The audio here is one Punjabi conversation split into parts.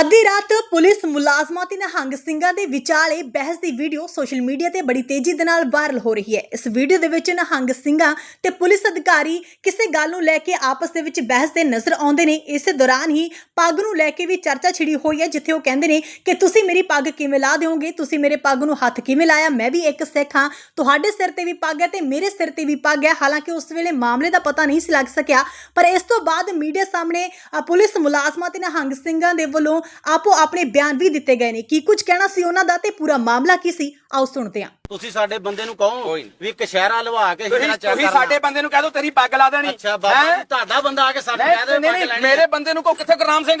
ਅੱਧੀ ਰਾਤ ਪੁਲਿਸ ਮੁਲਾਜ਼ਮਾਂ ਤੇ ਨਿਹੰਗ ਸਿੰਘਾਂ ਦੇ ਵਿਚਾਲੇ ਬਹਿਸ ਦੀ ਵੀਡੀਓ ਸੋਸ਼ਲ ਮੀਡੀਆ ਤੇ ਬੜੀ ਤੇਜ਼ੀ ਦੇ ਨਾਲ ਵਾਇਰਲ ਹੋ ਰਹੀ ਹੈ। ਇਸ ਵੀਡੀਓ ਦੇ ਵਿੱਚ ਨਿਹੰਗ ਸਿੰਘਾਂ ਤੇ ਪੁਲਿਸ ਅਧਿਕਾਰੀ ਕਿਸੇ ਗੱਲ ਨੂੰ ਲੈ ਕੇ ਆਪਸ ਦੇ ਵਿੱਚ ਬਹਿਸ ਦੇ ਨਜ਼ਰ ਆਉਂਦੇ ਨੇ। ਇਸੇ ਦੌਰਾਨ ਹੀ ਪੱਗ ਨੂੰ ਲੈ ਕੇ ਵੀ ਚਰਚਾ ਛਿੜੀ ਹੋਈ ਹੈ, ਜਿੱਥੇ ਉਹ ਕਹਿੰਦੇ ਨੇ ਕਿ ਤੁਸੀਂ ਮੇਰੀ ਪੱਗ ਕਿਵੇਂ ਲਾ ਦਿਓਗੇ? ਤੁਸੀਂ ਮੇਰੇ ਪੱਗ ਨੂੰ ਹੱਥ ਕਿਵੇਂ ਲਾਇਆ? ਮੈਂ ਵੀ ਇੱਕ ਸਿੱਖ ਹਾਂ। ਤੁਹਾਡੇ ਸਿਰ ਤੇ ਵੀ ਪੱਗ ਹੈ ਤੇ ਮੇਰੇ ਸਿਰ ਤੇ ਵੀ ਪੱਗ ਹੈ। ਹਾਲਾਂਕਿ ਉਸ ਵੇਲੇ ਮਾਮਲੇ ਦਾ ਪਤਾ ਨਹੀਂ ਸੀ ਲੱਗ ਸਕਿਆ, ਪਰ ਇਸ ਤੋਂ ਬਾਅਦ ਮੀਡੀਆ ਸਾਹਮਣੇ ਪੁਲਿਸ ਮੁਲਾਜ਼ਮਾਂ ਤੇ ਨਿਹੰਗ ਸਿੰਘਾਂ ਦੇ ਵੱਲੋਂ ਆਪੋ ਆਪਣੇ ਬਿਆਨ ਵੀ ਦਿੱਤੇ ਗਏ ਨੇ। ਕੀ ਕੁਝ ਕਹਿਣਾ ਸੀ ਉਹਨਾਂ ਦਾ ਤੇ ਪੂਰਾ ਮਾਮਲਾ ਕੀ ਸੀ? ਆਓ ਸੁਣਦੇ ਹਾਂ। ਤੁਸੀਂ ਸਾਡੇ ਬੰਦੇ ਨੂੰ ਕਹੋ ਵੀ ਕਸ਼ਹਿਰਾ ਲਵਾ ਕੇ ਤੁਸੀਂ ਹੀਰਾ ਤੁਸੀਂ ਕਰਨਾ। ਸਾਡੇ ਬੰਦੇ ਨੂੰ ਕਹਿ ਦਿਓ ਤੇਰੀ ਪੱਗ ਲਾ ਦੇਣੀ। ਅੱਛਾ ਬਾਬਾ ਹੈਂ? ਜੀ ਤੁਹਾਡਾ ਬੰਦਾ ਆ ਕੇ ਸਾਡੇ ਨਹੀਂ ਕਹਿ ਦੇ ਨਹੀਂ, ਪੱਗ ਨਹੀਂ ਲੈਣੀ ਮੇਰੇ ਬੰਦੇ ਨੂੰ ਕੋ ਕਿੱਥੇ ਗੁਰਨਾਮ ਸਿੰਘ?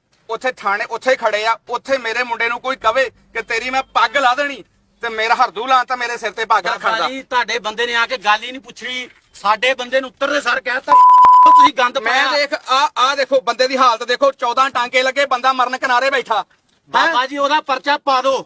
ਉੱਥੇ ਥਾਣੇ ਉੱਥੇ ਖੜੇ ਆ ਉੱਥੇ ਮੇਰੇ ਮੁੰਡੇ ਨੂੰ ਕੋਈ ਕਵੇ ਕਿ ਤੇਰੀ ਮੈਂ ਪੱਗ ਲਾ ਦੇਣੀ ਤੇ ਮੇਰਾ ਹਰਦੂ ਲਾਂ ਤਾਂ ਮੇਰੇ ਸਿਰ ਤੇ ਪੱਗ ਰੱਖਣ ਬਾਬਾ ਦਾ। ਜੀ ਤੁਹਾਡੇ ਬੰਦੇ ਨੇ ਆ ਕੇ ਗੱਲ ਹੀ ਨਹੀਂ ਪੁੱਛੀ ਸਾਡੇ ਬੰਦੇ ਨੂੰ ਉੱਤਰਦੇ ਸਰ ਕਹਿਤਾ। ਤੁਸੀਂ ਗੰਦ ਮੈਂ ਪਾਇਆ। ਦੇਖ ਆ ਆ ਦੇਖੋ ਬੰਦੇ ਦੀ ਹਾਲਤ ਦੇਖੋ 14 ਟਾਂਕੇ ਲੱਗੇ ਬੰਦਾ ਮਰਨ ਕਿਨਾਰੇ ਬੈਠਾ। ਬਾਬਾ ਜੀ ਉਹਦਾ ਪਰਚਾ ਪਾ ਦਿਓ।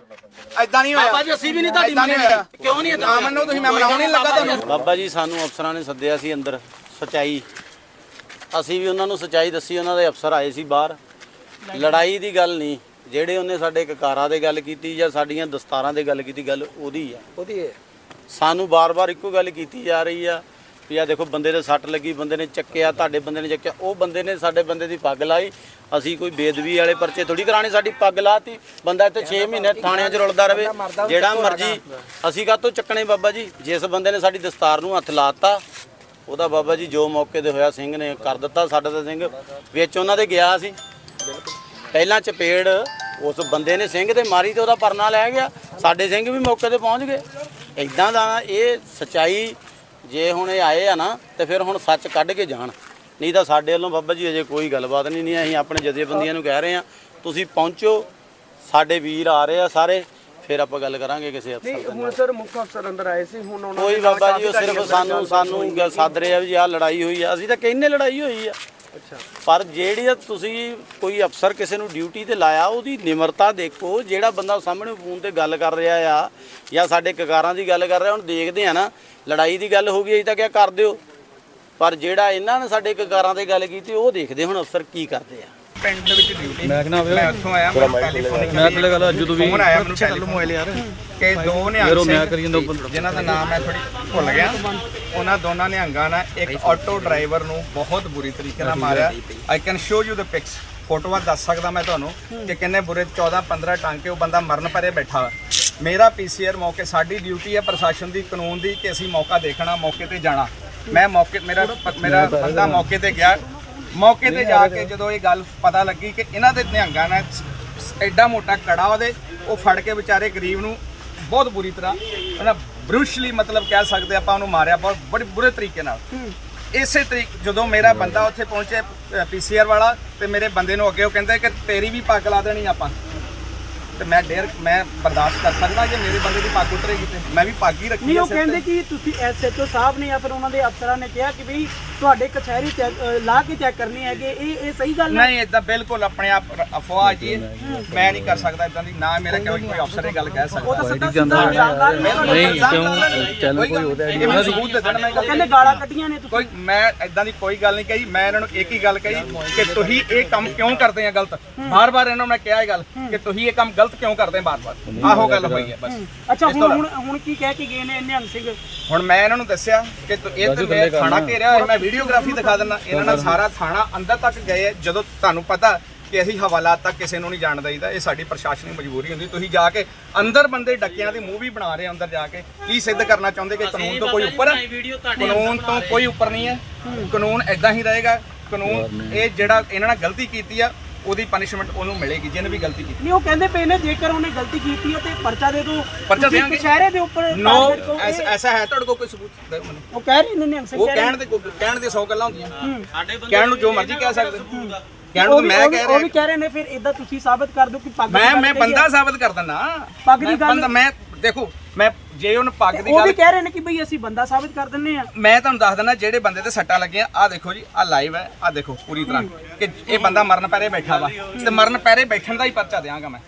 ਐਦਾਂ ਨਹੀਂ ਹੋਇਆ। ਬਾਬਾ ਜੀ ਅਸੀਂ ਵੀ ਨਹੀਂ ਤੁਹਾਡੀ ਹੋਇਆ। ਕਿਉਂ ਨਹੀਂ ਨਾ ਮੰਨੋ ਤੁਸੀਂ ਮੈਂ ਮਨਾਉਣ ਨਹੀਂ ਲੱਗਾ ਤੁਹਾਨੂੰ। ਬਾਬਾ ਜੀ ਸਾਨੂੰ ਅਫਸਰਾਂ ਨੇ ਸੱਦਿਆ ਸੀ ਅੰਦਰ ਸਚਾਈ। ਅਸੀਂ ਵੀ ਉਹਨਾਂ ਨੂੰ ਸਚਾਈ ਦੱਸੀ ਉਹਨਾਂ ਦੇ ਅਫਸਰ ਆਏ ਸੀ ਬਾਹਰ। ਲੜਾਈ ਦੀ ਗੱਲ ਨਹੀਂ। ਜਿਹੜੇ ਉਹਨੇ ਸਾਡੇ ਕਕਾਰਾਂ ਦੇ ਗੱਲ ਕੀਤੀ ਜਾਂ ਸਾਡੀਆਂ ਦਸਤਾਰਾਂ ਦੇ ਗੱਲ ਕੀਤੀ ਗੱਲ ਉਹਦੀ ਆ। ਉਹਦੀ ਹੈ। ਸਾਨੂੰ ਬਾਰ-ਬਾਰ ਇੱਕੋ ਗੱਲ ਕੀਤੀ ਜਾ ਰਹੀ ਆ ਵੀ ਆ ਦੇਖੋ ਬੰਦੇ ਦੇ ਸੱਟ ਲੱਗੀ ਬੰਦੇ ਨੇ ਚੱਕਿਆ ਤੁਹਾਡੇ ਬੰਦੇ ਨੇ ਚੱਕਿਆ ਉਹ ਬੰਦੇ ਨੇ ਸਾਡੇ ਬੰਦੇ ਦੀ ਪੱਗ ਲਾਈ। ਅਸੀਂ ਕੋਈ ਬੇਦਵੀ ਵਾਲੇ ਪਰਚੇ ਥੋੜੀ ਕਰਾਣੇ ਸਾਡੀ ਪੱਗ ਲਾਤੀ। ਬੰਦਾ ਇੱਥੇ 6 ਮਹੀਨੇ ਥਾਣਿਆਂ 'ਚ ਰੁਲਦਾ ਰਵੇ ਜਿਹੜਾ ਮਰਜ਼ੀ। ਅਸੀਂ ਕਾਹਤੋਂ ਚੱਕਣੇ ਬਾਬਾ ਜੀ? ਜਿਸ ਬੰਦੇ ਨੇ ਸਾਡੀ ਦਸਤਾਰ ਨੂੰ ਹੱਥ ਲਾਤਾ ਉਹਦਾ ਬਾਬਾ ਜੀ ਜੋ ਮੌਕੇ ਤੇ ਹੋਇਆ ਸਿੰਘ ਨੇ ਕਰ ਦਿੱਤਾ ਸਾਡਾ ਤਾਂ ਸਿੰਘ ਵਿੱਚ ਉਹਨਾਂ ਦੇ ਗਿਆ ਸੀ। ਪਹਿਲਾਂ ਚਪੇੜ ਉਸ ਬੰਦੇ ਨੇ ਸਿੰਘ ਤੇ ਮਾਰੀ ਤੇ ਉਹਦਾ ਪਰਨਾ ਲੈ ਗਿਆ। ਸਾਡੇ ਸਿੰਘ ਵੀ ਮੌਕੇ ਤੇ ਪਹੁੰਚ ਗਏ। ਇਦਾਂ ਦਾ ਇਹ ਸਚਾਈ ਜੇ ਹੁਣ ਇਹ ਆਏ ਆ ਨਾ ਤੇ ਫਿਰ ਹੁਣ ਸੱਚ ਕੱਢ ਕੇ ਜਾਣ। ਨਹੀਂ ਤਾਂ ਸਾਡੇ ਵੱਲੋਂ ਬਾਬਾ ਜੀ ਅਜੇ ਕੋਈ ਗੱਲਬਾਤ ਨਹੀਂ ਨਹੀਂ ਅਸੀਂ ਆਪਣੇ ਜਥੇਬੰਦੀਆਂ ਨੂੰ ਕਹਿ ਰਹੇ ਆ ਤੁਸੀਂ ਪਹੁੰਚੋ ਸਾਡੇ ਵੀਰ ਆ ਰਹੇ ਆ ਸਾਰੇ ਫਿਰ ਆਪਾਂ ਗੱਲ ਕਰਾਂਗੇ ਕਿਸੇ ਅਫਸਰ ਨਾਲ। ਹੁਣ ਸਰ ਮੁੱਖ ਅਫਸਰ ਅੰਦਰ ਆਏ ਸੀ ਹੁਣ ਉਹਨਾਂ ਕੋਈ ਬਾਬਾ ਜੀ ਉਹ ਸਿਰਫ ਸਾਨੂੰ ਸਾਨੂੰ ਸੱਦ ਰਹੇ ਆ ਵੀ ਆਹ ਲੜਾਈ ਹੋਈ ਆ ਅਸੀਂ ਤਾਂ ਕਹਿੰਨੇ ਲੜਾਈ ਹੋਈ ਆ। ਪਰ ਜਿਹੜੀ ਤੁਸੀਂ ਕੋਈ ਅਫਸਰ ਕਿਸੇ ਨੂੰ ਡਿਊਟੀ ਤੇ ਲਾਇਆ, ਉਹਦੀ ਨਿਮਰਤਾ ਦੇਖੋ, ਜਿਹੜਾ ਬੰਦਾ ਸਾਹਮਣੇ ਫੋਨ ਤੇ ਗੱਲ ਕਰ ਰਿਹਾ ਆ ਜਾਂ ਸਾਡੇ ਕਕਾਰਾਂ ਦੀ ਗੱਲ ਕਰ ਰਿਹਾ ਹੁਣ ਦੇਖਦੇ ਆ ਨਾ, ਲੜਾਈ ਦੀ ਗੱਲ ਹੋ ਗਈ ਅਜੇ ਤਾਂ ਕਿਆ ਕਰ ਦਿਓ। ਪਰ ਜਿਹੜਾ ਇਹਨਾਂ ਨੇ ਸਾਡੇ ਕਕਾਰਾਂ ਤੇ ਗੱਲ ਕੀਤੀ, ਉਹ ਦੇਖਦੇ ਹੁਣ ਅਫਸਰ ਕੀ ਕਰਦੇ ਆ। ਪਿੰਡ ਦੇ ਵਿੱਚ ਡਿਊਟੀ ਮੈਂ ਕਹਿੰਦਾ ਮੈਂ ਉੱਥੋਂ ਆਇਆ ਮੈਨੂੰ ਟੈਲੀਫੋਨ ਮੈਂ ਥੱਲੇ ਗੱਲ ਜਦੋਂ ਵੀ ਫੋਨ ਆਇਆ ਮੈਨੂੰ ਟੈਲੀਫੋਨ ਯਾਰ ਕਿ ਦੋ ਨਿਹੰਗ ਮੈਂ ਕਰੀ ਜਾਂਦਾ ਉੱਪਰ। ਜਿਨ੍ਹਾਂ ਦਾ ਨਾਮ ਮੈਂ ਥੋੜੀ ਭੁੱਲ ਗਿਆ। ਉਹਨਾਂ ਦੋਨਾਂ ਨਿਹੰਗਾਂ ਨੇ ਇੱਕ ਆਟੋ ਡਰਾਈਵਰ ਨੂੰ ਬਹੁਤ ਬੁਰੀ ਤਰੀਕੇ ਨਾਲ ਮਾਰਿਆ। I can show you the pics ਫੋਟੋਆਂ ਦੱਸ ਸਕਦਾ ਮੈਂ ਤੁਹਾਨੂੰ ਕਿ ਕਿੰਨੇ ਬੁਰੇ 14 15 ਟਾਂਕੇ ਉਹ ਬੰਦਾ ਮਰਨ ਪਰੇ ਬੈਠਾ ਵਾ। ਮੇਰਾ ਪੀਸੀਆਰ ਮੌਕੇ ਸਾਡੀ ਡਿਊਟੀ ਹੈ ਪ੍ਰਸ਼ਾਸਨ ਦੀ ਕਾਨੂੰਨ ਦੀ ਕਿ ਅਸੀਂ ਮੌਕਾ ਦੇਖਣਾ ਮੌਕੇ ਤੇ ਜਾਣਾ। ਮੈਂ ਮੌਕੇ ਮੇਰਾ ਮੇਰਾ ਬੰਦਾ ਮੌਕੇ ਤੇ ਗਿਆ। ਮੌਕੇ ਤੇ ਜਾ ਕੇ ਜਦੋਂ ਇਹ ਗੱਲ ਪਤਾ ਲੱਗੀ ਕਿ ਇਹਨਾਂ ਦੇ ਨਿਹੰਗਾਂ ਨੇ ਐਡਾ ਮੋਟਾ ਕੜਾ ਉਹਦੇ ਉਹ ਫੜ ਕੇ ਵਿਚਾਰੇ ਗਰੀਬ ਨੂੰ ਬਹੁਤ ਬੁਰੀ ਤਰ੍ਹਾਂ ਉਹਨਾਂ ਬਰੂਸ਼ਲੀ ਮਤਲਬ ਕਹਿ ਸਕਦੇ ਆਪਾਂ ਉਹਨੂੰ ਮਾਰਿਆ ਬਹੁਤ ਬੜੇ ਬੁਰੇ ਤਰੀਕੇ ਨਾਲ। ਇਸੇ ਤਰੀਕ ਜਦੋਂ ਮੇਰਾ ਬੰਦਾ ਉੱਥੇ ਪਹੁੰਚਿਆ ਪੀਸੀਆਰ ਵਾਲਾ ਤੇ ਮੇਰੇ ਬੰਦੇ ਨੂੰ ਅੱਗੇ ਉਹ ਕਹਿੰਦਾ ਕਿ ਤੇਰੀ ਵੀ ਪੱਗ ਲਾ ਦੇਣੀ ਆਪਾਂ। ਤੇ ਮੈਂ ਡੇਰ ਮੈਂ ਬਰਦਾਸ਼ਤ ਕਰ ਸਕਦਾ ਜੇ ਮੇਰੇ ਬੰਦੇ ਦੀ ਪੱਗ ਉਤਰੇਗੀ ਤੇ ਮੈਂ ਵੀ ਪੱਗ ਹੀ ਰੱਖੀ ਨਹੀਂ ਹੈ ਉਹ ਸਿਰ ਤੇ। ਕਹਿੰਦੇ ਕਿ ਤੁਸੀਂ ਐਸਐਚਓ ਸਾਹਿਬ ਨੇ ਜਾਂ ਫਿਰ ਉਹਨਾਂ ਦੇ ਅਫਸਰਾਂ ਨੇ ਕਿਹਾ ਕਿ ਵੀ ਤੁਹਾਡੇ ਕਚਹਿਰੀ ਚੈੱਕ ਲਾ ਕੇ ਚੈੱਕ ਕਰਨੀ ਹੈਗੇ ਇਹ ਇਹ ਸਹੀ ਗੱਲ ਹੈ? ਨਹੀਂ ਇਦਾਂ ਬਿਲਕੁਲ ਆਪਣੇ ਆਪ ਰ- ਅਫਵਾਹ ਜੀ। ਮੈਂ ਨਹੀਂ ਕਰ ਸਕਦਾ ਇਦਾਂ ਦੀ ਨਾ ਮੇਰਾ ਕੋਈ ਕੋਈ ਅਫਸਰ ਇਹ ਗੱਲ ਕਹਿ ਉਹ ਤਾਂ ਸਿੱਧਾ ਸਿੱਧਾ ਇਲਜ਼ਾਮਦਾਰ ਨੇ ਤੁਹਾਡੇ ਨਹੀਂ ਕਿਉਂ? ਚੱਲ ਕੋਈ ਉਹਦਾ ਇਹ ਮੈਨੂੰ ਸਬੂਤ ਦੇ ਦੇਣ ਮੈਂ ਉਹ ਕਹਿੰਦੇ ਗਾਲਾਂ ਕੱਢੀਆਂ ਨੇ ਤੁਸੀਂ। ਕੋਈ ਮੈਂ ਇਦਾਂ ਦੀ ਕੋਈ ਗੱਲ ਨਹੀਂ ਕਹੀ। ਮੈਂ ਇਹਨਾਂ ਨੂੰ ਇੱਕ ਹੀ ਗੱਲ ਕਹੀ ਕਿ ਤੁਸੀਂ ਇਹ ਕੰਮ ਕਿਉਂ ਕਰਦੇ ਆ ਗਲਤ? ਬਾਰ-ਬਾਰ ਇਹਨਾਂ ਨੂੰ ਮੈਂ ਕਿਹਾ ਇਹ ਗੱਲ ਕਿ ਤੁਸੀਂ ਇਹ ਕੰਮ ਗਲਤ ਕਿਉਂ ਕਰਦੇ ਆ ਬਾਰ-ਬਾਰ ਆਹੋ ਗੱਲ ਹੋਈ ਹੈ ਬਸ। ਅੱਛਾ ਇਸ ਤੋਂ ਹੁਣ ਹੁਣ ਹੁਣ ਕੀ ਕਹਿ ਕੇ ਗਏ ਨੇ ਨਿਹੰਗ ਸਿੰਘ? ਹੁਣ ਮੈਂ ਇਹਨਾਂ ਨੂੰ ਦੱਸਿਆ ਕਿ ਤੁ- ਇਹ ਤੇ ਮੈਂ ਥਾਣਾ ਘੇਰਿਆ ਹੋਇਆ ਮੈਂ ਵੀਡੀਓਗ੍ਰਾਫੀ ਦਿਖਾ ਦਿੰਦਾ। ਇਹਨਾਂ ਨਾਲ ਸਾਰਾ ਥਾਣਾ ਅੰਦਰ ਤੱਕ ਗਏ। ਜਦੋਂ ਤੁਹਾਨੂੰ ਪਤਾ ਕਿ ਅਸੀਂ ਹਵਾਲਾਤ ਤੱਕ ਕਿਸੇ ਨੂੰ ਨਹੀਂ ਜਾਣ ਦਈਦਾ ਇਹ ਸਾਡੀ ਪ੍ਰਸ਼ਾਸਨਿਕ ਮਜਬੂਰੀ ਹੁੰਦੀ। ਤੁਸੀਂ ਜਾ ਕੇ ਅੰਦਰ ਬੰਦੇ ਡੱਕਿਆਂ ਦੀ ਮੂਵੀ ਬਣਾ ਰਹੇ ਅੰਦਰ ਜਾ ਕੇ। ਕੀ ਸਿੱਧ ਕਰਨਾ ਚਾਹੁੰਦੇ ਕਿ ਕਾਨੂੰਨ ਤੋਂ ਕੋਈ ਉੱਪਰ ਹੈ ਕਾਨੂੰਨ ਤੋਂ ਕੋਈ ਉੱਪਰ ਨਹੀਂ ਹੈ। ਕਾਨੂੰਨ ਐਦਾਂ ਹੀ ਰਹੇਗਾ। ਕਾਨੂੰਨ ਇਹ ਜਿਹੜਾ ਇਹਨਾਂ ਨੇ ਗਲਤੀ ਕੀਤੀ ਆ ਉਹਦੀ ਪਨਿਸ਼ਮੈਂਟ ਉਹਨੂੰ ਮਿਲੇਗੀ ਜਿਹਨੇ ਵੀ ਗਲਤੀ ਕੀਤੀ। ਨਹੀਂ ਉਹ ਕਹਿੰਦੇ ਪਏ ਨੇ ਜੇਕਰ ਉਹਨੇ ਗਲਤੀ ਕੀਤੀ ਹੈ ਤੇ ਪਰਚਾ ਦੇ ਦਿਓ। ਪਰਚਾ ਦੇਵਾਂਗੇ। ਕਚਹਿਰੇ ਦੇ ਉੱਪਰ ਨੋ ਐਸਾ ਹੈ ਤੁਹਾਡੇ ਕੋਲ ਕੋਈ ਸਬੂਤ ਉਹ ਕਹਿ ਰਹੇ ਨੇ ਉਹ ਕਹਿ ਰਹੇ ਕਹਿਣ ਦੇ ਕਹਿਣ ਦੇ 100 ਗੱਲਾਂ ਹੁੰਦੀਆਂ। ਕਹਿਣ ਨੂੰ ਜੋ ਮਰਜ਼ੀ ਕਹਿ ਸਕਦੇ। ਕਹਿਣ ਨੂੰ ਮੈਂ ਕਹਿ ਉਹ ਵੀ ਰਿਹਾ ਕਹਿ ਰਹੇ ਨੇ ਫਿਰ ਇਦਾਂ ਤੁਸੀਂ ਸਾਬਤ ਕਰ ਦਿਓ ਕਿ ਪੱਗ ਮੈਂ ਮੈਂ। ਬੰਦਾ ਸਾਬਤ ਕਰ ਦਿੰਦਾ ਪੱਗ ਦੀ ਗੱਲ- ਬੰਦਾ ਮੈਂ ਦੇਖੋ ਮੈਂ ਜੇ ਉਹਨ ਪੱਗ ਦੀ ਉਹ ਵੀ ਗੱਲ ਕਹਿ ਰਹੇ ਨੇ ਕਿ ਬਈ ਅਸੀਂ ਬੰਦਾ ਸਾਬਤ ਕਰ ਦਿੰਨੇ ਆ ਮੈਂ ਤੁਹਾਨੂੰ ਦੱਸ ਦਿੰਦਾ ਜਿਹੜੇ ਬੰਦੇ ਤੇ ਸੱਟਾਂ ਲੱਗੀਆਂ ਆ ਦੇਖੋ ਜੀ ਆ ਲਾਈਵ ਹੈ ਆ ਦੇਖੋ ਪੂਰੀ ਤਰ੍ਹਾਂ ਕਿ ਇਹ ਬੰਦਾ ਮਰਨ ਪੈਰੇ ਬੈਠਾ ਵਾ। ਤੇ ਮਰਨ ਪੈਰੇ ਬੈਠਣ ਦਾ ਹੀ ਪਰਚਾ ਦਿਆਂਗਾ ਮੈਂ।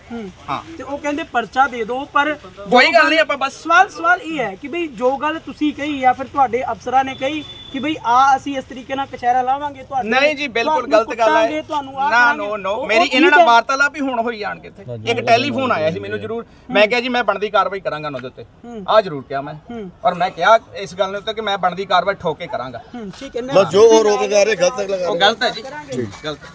ਹਾਂ। ਤੇ ਉਹ ਕਹਿੰਦੇ ਪਰਚਾ ਦੇ ਦਿਓ ਪਰ ਕੋਈ ਗੱਲ ਨਹੀਂ ਆਪਾਂ ਬਸ ਸਵਾਲ ਸਵਾਲ ਇਹ ਹੈ ਕਿ ਬਈ ਜੋ ਗੱਲ ਤੁਸੀਂ ਕਹੀ ਜਾਂ ਫਿਰ ਤੁਹਾਡੇ ਅਫਸਰਾਂ ਨੇ ਕਹੀ ਕਿ ਬਈ ਆ ਅਸੀਂ ਇਸ ਤਰੀਕੇ ਨਾਲ ਕਚਹਿਰਾ ਲਾਵਾਂਗੇ ਤੁਹਾਡੇ ਨਹੀਂ ਜੀ ਬਿਲਕੁਲ ਤੁਹਾਨੂੰ ਗਲਤ ਗੱਲ ਹੈ। ਤੁਹਾਨੂੰ ਨਾ। ਨੋ ਨੋ ਮੇਰੀ ਇਹਨਾਂ ਨਾਲ। ਵਾਰਤਾਲਾਪ ਹੀ ਹੁਣ ਹੋਈ ਆਣ ਕੇ ਇੱਥੇ ਇੱਕ ਟੈਲੀਫੋਨ ਆਇਆ ਸੀ ਮੈਨੂੰ ਜ਼ਰੂਰ। ਮੈਂ ਕਿਹਾ ਜੀ ਮੈਂ ਬਣਦੀ ਕਾਰਵਾਈ ਕਰਾਂਗਾ ਉਹਨਾਂ ਦੇ ਉੱਤੇ। ਆ ਜ਼ਰੂਰ ਕਿਹਾ ਮੈਂ। ਔਰ ਮੈਂ ਕਿਹਾ ਇਸ ਗੱਲ ਦੇ ਉੱਤੇ ਕਿ ਮੈਂ ਬਣਦੀ ਕਾਰਵਾਈ ਠੋਕ ਕੇ ਕਰਾਂਗਾ ਠੀਕ ਹੈ ਬਸ ਜੋ ਉਹ ਰੋਕ ਜਾ ਰਹੇ ਗਲਤ ਲਗਾ ਉਹ ਗਲਤ ਹੈ ਜੀ। ਗਲਤ